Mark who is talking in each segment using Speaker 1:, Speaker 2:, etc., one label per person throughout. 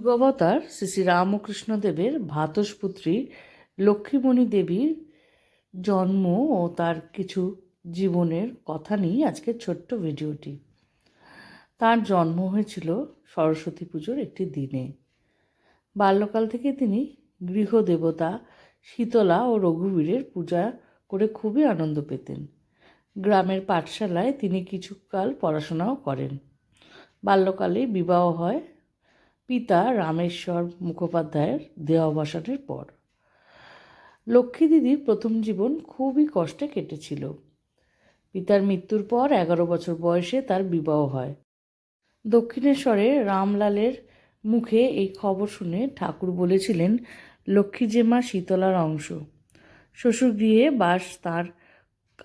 Speaker 1: যুগবতার শ্রী শ্রী রামকৃষ্ণ দেবের ভাতস্পুত্রী লক্ষ্মীমণি দেবীর জন্ম ও তার কিছু জীবনের কথা নিয়ে আজকের ছোট্ট ভিডিওটি। তার জন্ম হয়েছিল সরস্বতী পুজোর একটি দিনে। বাল্যকাল থেকে তিনি গৃহদেবতা শীতলা ও রঘুবীরের পূজা করে খুবই আনন্দ পেতেন। গ্রামের পাঠশালায় তিনি কিছুকাল পড়াশোনাও করেন। বাল্যকালে বিবাহ হয় পিতা রামেশ্বর মুখোপাধ্যায়ের দেহাবসানের পর। লক্ষ্মী দিদির প্রথম জীবন খুবই কষ্টে কেটেছিল। পিতার মৃত্যুর পর এগারো বছর বয়সে তার বিবাহ হয়। দক্ষিণেশ্বরে রামলালের মুখে এই খবর শুনে ঠাকুর বলেছিলেন, লক্ষ্মী জেমা শীতলার অংশ, শ্বশুরগৃহে বাস তার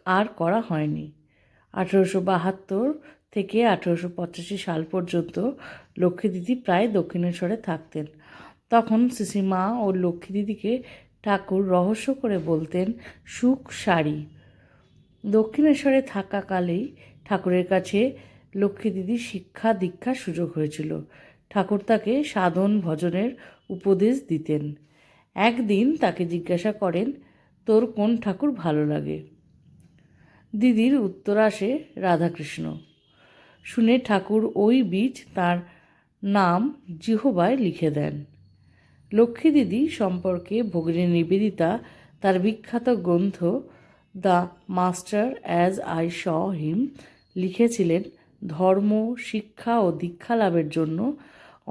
Speaker 1: আর করা হয়নি। আঠেরোশো বাহাত্তর থেকে আঠেরোশো পঁচাশি সাল পর্যন্ত লক্ষ্মী দিদি প্রায় দক্ষিণেশ্বরে থাকতেন। তখন সিসিমা ও লক্ষ্মী দিদিকে ঠাকুর রহস্য করে বলতেন, সুখ শাড়ি দক্ষিণেশ্বরে থাকাকালেই ঠাকুরের কাছে লক্ষ্মী দিদির শিক্ষা দীক্ষার সুযোগ হয়েছিল। ঠাকুর তাকে সাধন ভজনের উপদেশ দিতেন। একদিন তাকে জিজ্ঞাসা করেন, তোর কোন ঠাকুর ভালো লাগে? দিদির উত্তর আসে, রাধাকৃষ্ণ। শুনে ঠাকুর ওই বীজ তার নাম জিহবায় লিখে দেন। লক্ষ্মী দিদি সম্পর্কে ভগিনী নিবেদিতা তার বিখ্যাত গ্রন্থ the master as I saw him লিখেছিলেন, ধর্ম, শিক্ষা ও দীক্ষা লাভের জন্য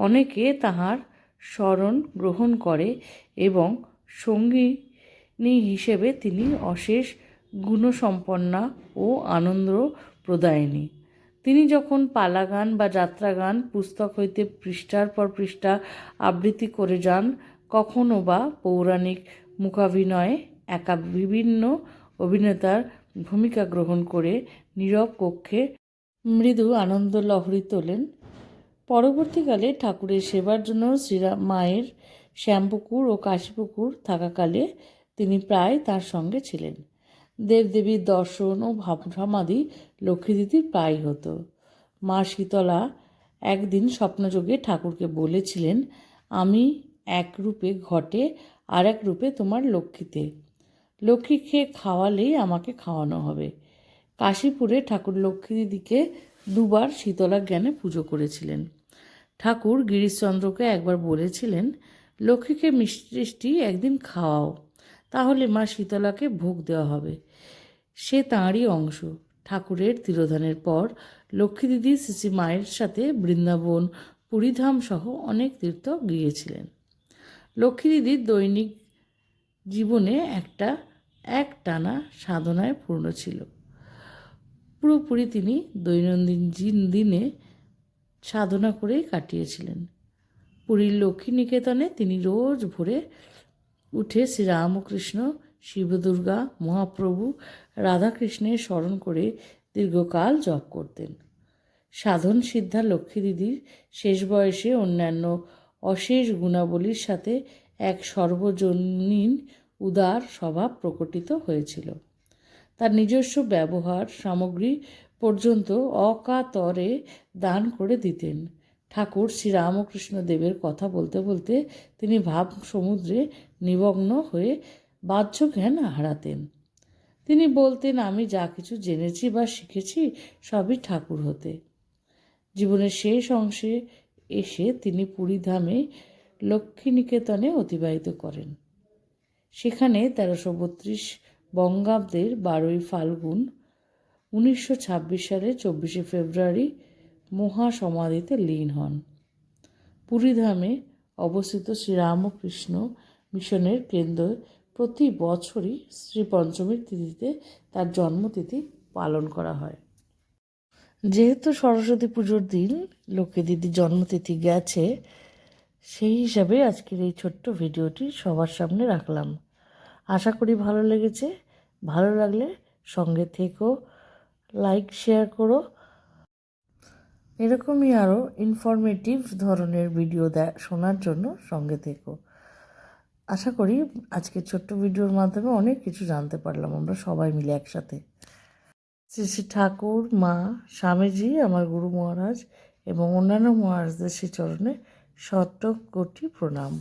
Speaker 1: অনেকে তাহার স্মরণ গ্রহণ করে এবং সঙ্গিনী হিসেবে তিনি অশেষ গুণসম্পন্না ও আনন্দ প্রদায়িনী। তিনি যখন পালাগান বা যাত্রাগান, পুস্তক হইতে পৃষ্ঠার পর পৃষ্ঠা আবৃত্তি করে যান, কখনো বা পৌরাণিক মুখাভিনয়ে একা বিভিন্ন অভিনেতার ভূমিকা গ্রহণ করে নীরব কক্ষে মৃদু আনন্দ লহরী তোলেন। পরবর্তীকালে ঠাকুরের সেবার জন্য শ্রীরাম মায়ের শ্যামপুকুর ও কাশীপুকুর থাকাকালে তিনি প্রায় তার সঙ্গে ছিলেন। দেবদেবীর দর্শন ও ভাব সমাধি লক্ষ্মীদিদির প্রায় হতো। মা শীতলা একদিন স্বপ্নযোগে ঠাকুরকে বলেছিলেন, আমি এক রূপে ঘটে, আর এক রূপে তোমার লক্ষ্মীতে। লক্ষ্মীকে খাওয়ালেই আমাকে খাওয়ানো হবে। কাশীপুরে ঠাকুর লক্ষ্মী দিদিকে দুবার শীতলা জ্ঞানে পুজো করেছিলেন। ঠাকুর গিরিশচন্দ্রকে একবার বলেছিলেন, লক্ষ্মীকে মিষ্টি একদিন খাওয়াও। তাহলে মা শীতলাকে ভোগ দেওয়া হবে। সে তাঁরই অংশ। ঠাকুরের তিরোধানের পর লক্ষ্মী দিদি শ্রী মায়ের সাথে বৃন্দাবন, পুরীধাম সহ অনেক তীর্থ গিয়েছিলেন। লক্ষ্মী দিদির দৈনিক জীবনে একটা, এক টানা সাধনায় পূর্ণ ছিল। পুরোপুরি তিনি দৈনন্দিন দিনে সাধনা করেই কাটিয়েছিলেন। পুরীর লক্ষ্মী নিকেতনে তিনি রোজ ভোরে উঠে শ্রীরামকৃষ্ণ, শিবদুর্গা, মহাপ্রভু রাধাকৃষ্ণের স্মরণ করে দীর্ঘকাল জপ করতেন। সাধন সিদ্ধা লক্ষ্মী দিদির শেষ বয়সে অন্যান্য অশেষ গুণাবলীর সাথে এক সর্বজনীন উদার স্বভাব প্রকটিত হয়েছিল। তার নিজস্ব ব্যবহার সামগ্রী পর্যন্ত অকাতরে দান করে দিতেন। ঠাকুর শ্রীরামকৃষ্ণ দেবের কথা বলতে বলতে তিনি ভাব সমুদ্রে নিমগ্ন হয়ে বাহ্য জ্ঞান হারাতেন। তিনি বলতেন, আমি যা কিছু জেনেছি বা শিখেছি সবই ঠাকুর হতে। জীবনের শেষ অংশে এসে তিনি পুরীধামে লক্ষ্মীনিকেতনে অতিবাহিত করেন। সেখানে তেরোশো বত্রিশ বঙ্গাব্দের বারোই ফাল্গুন উনিশশো ছাব্বিশ সালে চব্বিশে ফেব্রুয়ারি মহাসমাধিতে লীন হন। পুরীধামে অবস্থিত শ্রীরামকৃষ্ণ মিশনের কেন্দ্র প্রতি বছরই শ্রী পঞ্চমীর তিথিতে তার জন্মতিথি পালন করা হয়। যেহেতু সরস্বতী পুজোর দিন লোকে দিদির জন্মতিথি গেছে, সেই হিসাবে আজকের এই ছোট্ট ভিডিওটি সবার সামনে রাখলাম। আশা করি ভালো লেগেছে। ভালো লাগলে সঙ্গে থেকো লাইক, শেয়ার করো এরকমই আরও ইনফরমেটিভ ধরনের ভিডিও শোনার জন্য সঙ্গে থেকো। আশা করি আজকে ছোট্ট ভিডিওর মাধ্যমে অনেক কিছু জানতে পারলাম, আমরা সবাই মিলে একসাথে। শ্রী শ্রী ঠাকুর, মা, স্বামীজি, আমার গুরু মহারাজ এবং অন্যান্য মহারাজদের শ্রীচরণে শত কোটি প্রণাম।